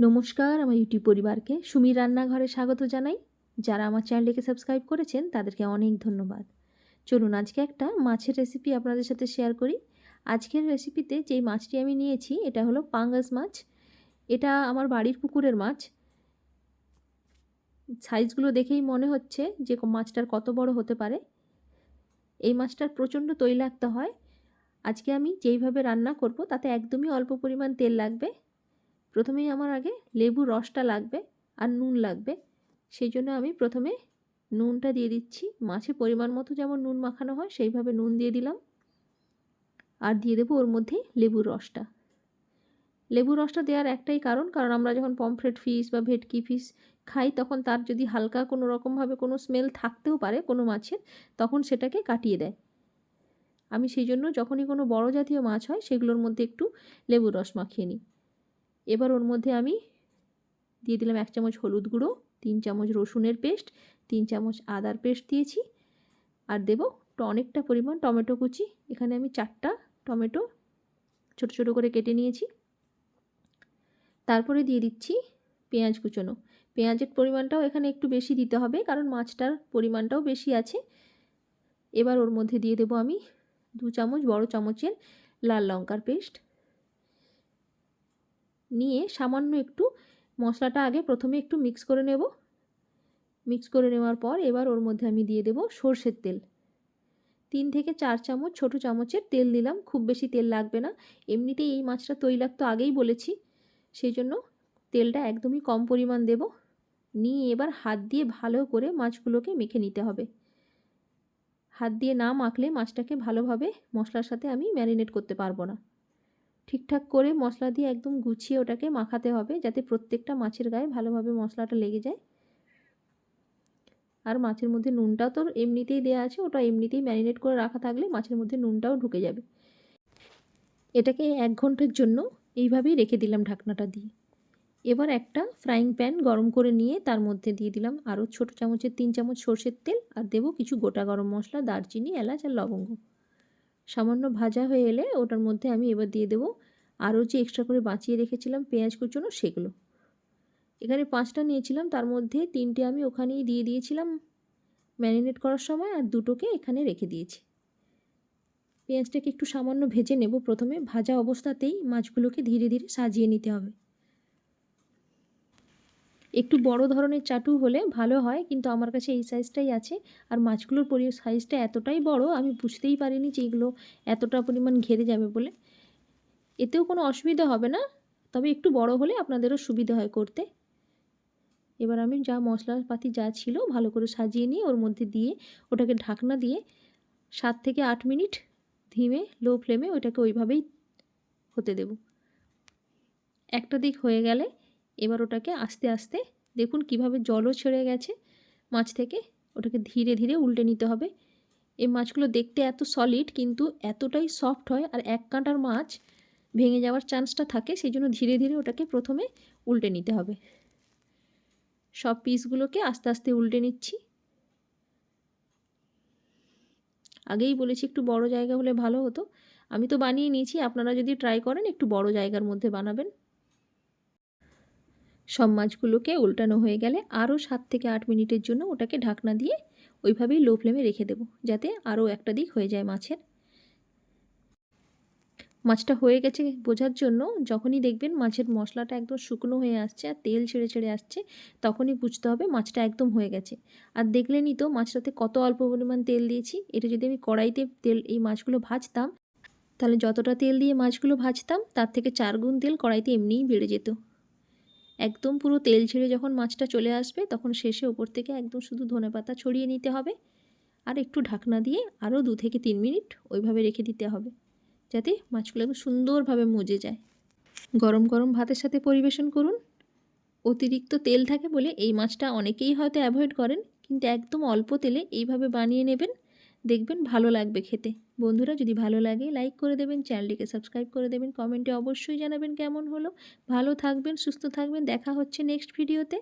নমস্কার, আমার ইউটিউব পরিবারকে সুমির রান্নাঘরে স্বাগত জানাই। যারা আমার চ্যানেলটিকে সাবস্ক্রাইব করেছেন, তাদেরকে অনেক ধন্যবাদ। চলুন আজকে একটা মাছের রেসিপি আপনাদের সাথে শেয়ার করি। আজকের রেসিপিতে যেই মাছটি আমি নিয়েছি, এটা হলো পাঙ্গাস মাছ। এটা আমার বাড়ির পুকুরের মাছ। সাইজগুলো দেখেই মনে হচ্ছে যে মাছটার কত বড় হতে পারে। এই মাছটার প্রচণ্ড তৈলাক্ত হয়। আজকে আমি যেইভাবে রান্না করব, তাতে একদমই অল্প পরিমাণ তেল লাগবে। প্রথমেই আমার আগে লেবু রসটা লাগবে আর নুন লাগবে। সেই জন্য আমি প্রথমে নুনটা দিয়ে দিচ্ছি। মাছে পরিমাণ মতো যেমন নুন মাখানো হয়, সেইভাবে নুন দিয়ে দিলাম। আর দিয়ে দেবো ওর মধ্যে লেবুর রসটা। লেবু রসটা দেওয়ার একটাই কারণ কারণ আমরা যখন পমফ্রেট ফিশ বা ভেটকি ফিশ খাই, তখন তার যদি হালকা কোনো রকমভাবে কোনো স্মেল থাকতেও পারে কোনো মাছের, তখন সেটাকে কাটিয়ে দেয়। আমি সেই জন্য যখনই কোনো বড় জাতীয় মাছ হয়, সেগুলোর মধ্যে একটু লেবুর রস মাখিয়ে নিই। এবার ওর মধ্যে আমি দিয়ে দিলাম এক চামচ হলুদ গুঁড়ো, তিন চামচ রসুনের পেস্ট, তিন চামচ আদার পেস্ট দিয়েছি আর দেবো অনেকটা পরিমাণ টমেটো কুচি। এখানে আমি চারটা টমেটো ছোট ছোট করে কেটে নিয়েছি। তারপরে দিয়ে দিচ্ছি পেঁয়াজ কুচোনো। পেঁয়াজের পরিমাণটাও এখানে একটু বেশি দিতে হবে কারণ মাছটার পরিমাণটাও বেশি আছে। এবার ওর মধ্যে দিয়ে দেবো আমি দু চামচ বড় চামচের লাল লঙ্কার পেস্ট। নিয়ে সামান্য একটু মশলাটা আগে প্রথমে একটু মিক্স করে নেব। মিক্স করে নেওয়ার পর এবার ওর মধ্যে আমি দিয়ে দেব সর্ষের তেল। তিন থেকে চার চামচ ছোট চামচের তেল দিলাম, খুব বেশি তেল লাগবে না। এমনিতেই এই মাছটা তৈলাক্ত আগেই বলেছি সেই জন্য তেলটা একদমই কম পরিমাণ দেব। নিয়ে এবার হাত দিয়ে ভালো করে মাছগুলোকে মেখে নিতে হবে। হাত দিয়ে না মাখলে মাছটাকে ভালোভাবে মশলার সাথে আমি ম্যারিনেট করতে পারব না। ঠিকঠাক করে মশলা দিয়ে একদম গুছিয়ে ওটাকে মাখাতে হবে যাতে প্রত্যেকটা মাছের গায়ে ভালোভাবে মশলাটা লেগে যায়। আর মাছের মধ্যে নুনটাও তো এমনিতেই দেওয়া আছে, ওটা এমনিতেই ম্যারিনেট করে রাখা থাকলে মাছের মধ্যে নুনটাও ঢুকে যাবে। এটাকে এক ঘণ্টার জন্য এইভাবেই রেখে দিলাম ঢাকনাটা দিয়ে। এবার একটা ফ্রাইং প্যান গরম করে নিয়ে তার মধ্যে দিয়ে দিলাম আরও ছোটো চামচের তিন চামচ সর্ষের তেল আর দেবো কিছু গোটা গরম মশলা, দারচিনি, এলাচ আর লবঙ্গ। সামান্য ভাজা হয়ে এলে ওটার মধ্যে আমি এবার দিয়ে দেবো। আরও যে এক্সট্রা করে বাঁচিয়ে রেখেছিলাম পেঁয়াজ কুচোনো সেগুলো। এখানে পাঁচটা নিয়েছিলাম, তার মধ্যে তিনটে আমি ওখানেই দিয়ে দিয়েছিলাম ম্যারিনেট করার সময় আর দুটোকে এখানে রেখে দিয়েছি। পেঁয়াজটাকে একটু সামান্য ভেজে নেব প্রথমে। ভাজা অবস্থাতেই মাছগুলোকে ধীরে ধীরে সাজিয়ে নিতে হবে। একটু বড় ধরনের চাটু হলে ভালো হয়, কিন্তু আমার কাছে এই সাইজটাই আছে। আর মাছগুলোর পরি সাইজটা এতটাই বড়, আমি বুঝতেই পারিনি যে এগুলো এতটা পরিমাণ ঘেরে যাবে বলে। এতেও কোনো অসুবিধা হবে না, তবে একটু বড় হলে আপনাদেরও সুবিধা হয় করতে। এবার আমি যা মশলাপাতি যা ছিল ভালো করে সাজিয়ে নিয়ে ওর মধ্যে দিয়ে ওটাকে ঢাকনা দিয়ে সাত থেকে আট মিনিট ধিমে লো ফ্লেমে ওইটাকে ওইভাবেই হতে দেব। একটা দিক হয়ে গেলে এবার ওটাকে আস্তে আস্তে দেখুন কীভাবে জলও ছেড়ে গেছে মাছ থেকে। ওটাকে ধীরে ধীরে উল্টে নিতে হবে। এই মাছগুলো দেখতে এত সলিড কিন্তু এতটাই সফট হয় আর এক কাঁটার মাছ ভেঙে যাওয়ার চান্সটা থাকে সেই জন্য ধীরে ধীরে ওটাকে প্রথমে উল্টে নিতে হবে। সব পিসগুলোকে আস্তে আস্তে উল্টে নিচ্ছি। আগেই বলেছি একটু বড় জায়গা হলে ভালো হতো। আমি তো বানিয়ে নিয়েছি, আপনারা যদি ট্রাই করেন একটু বড় জায়গার মধ্যে বানাবেন। সব মাছগুলোকে উল্টানো হয়ে গেলে আরও সাত থেকে আট মিনিটের জন্য ওটাকে ঢাকনা দিয়ে ওইভাবেই লো ফ্লেমে রেখে দেবো, যাতে আরও একটা দিক হয়ে যায় মাছের। মাছটা হয়ে গেছে বোঝার জন্য যখনই দেখবেন মাছের মশলাটা একদম শুকনো হয়ে আসছে আর তেল ছেড়ে ছেড়ে আসছে, তখনই বুঝতে হবে মাছটা একদম হয়ে গেছে। আর দেখলেনই তো মাছটাতে কত অল্প পরিমাণ তেল দিয়েছি, এটা যদি আমি কড়াইতে তেল এই মাছগুলো ভাজতাম, তাহলে যতটা তেল দিয়ে মাছগুলো ভাজতাম, তার থেকে চার গুণ তেল কড়াইতে এমনিই বেড়ে যেত। একদম পুরো তেল ছেড়ে যখন মাছটা চলে আসবে, তখন শেষে ওপর থেকে একদম শুধু ধনে পাতা ছড়িয়ে নিতে হবে। আর একটু ঢাকনা দিয়ে আরও দু থেকে তিন মিনিট ওইভাবে রেখে দিতে হবে, যাতে মাছগুলো একদম সুন্দরভাবে মজে যায়। গরম গরম ভাতের সাথে পরিবেশন করুন। অতিরিক্ত তেল থাকে বলে এই মাছটা অনেকেই হয়তো অ্যাভয়েড করেন, কিন্তু একদম অল্প তেলে এইভাবে বানিয়ে নেবেন। দেখবেন ভালো লাগবে খেতে। বন্ধুরা, যদি ভালো লাগে লাইক করে দেবেন, চ্যানেলটিকে সাবস্ক্রাইব করে দেবেন কমেন্টে অবশ্যই জানাবেন কেমন হলো। ভালো থাকবেন, সুস্থ থাকবেন, দেখা হচ্ছে নেক্সট ভিডিওতে